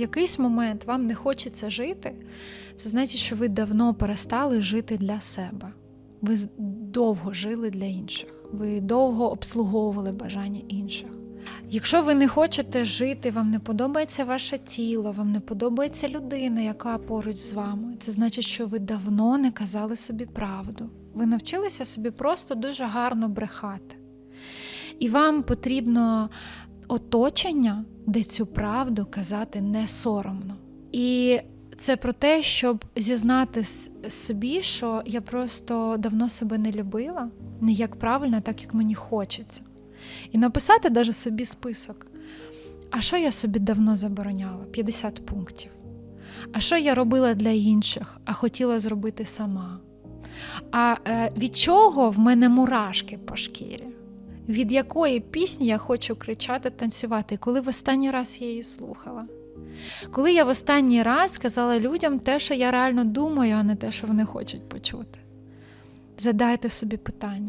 якийсь момент вам не хочеться жити, це значить, що ви давно перестали жити для себе. Ви довго жили для інших, ви довго обслуговували бажання інших. Якщо ви не хочете жити, вам не подобається ваше тіло, вам не подобається людина, яка поруч з вами, це значить, що ви давно не казали собі правду. Ви навчилися собі просто дуже гарно брехати. І вам потрібно оточення, де цю правду казати не соромно. І це про те, щоб зізнати собі, що я просто давно себе не любила, не як правильно, так як мені хочеться. І написати даже собі список. А що я собі давно забороняла? 50 пунктів. А що я робила для інших, а хотіла зробити сама? А е, від чого в мене мурашки по шкірі? Від якої пісні я хочу кричати, танцювати, коли в останній раз я її слухала? Коли я в останній раз сказала людям те, що я реально думаю, а не те, що вони хочуть почути. Задайте собі питання.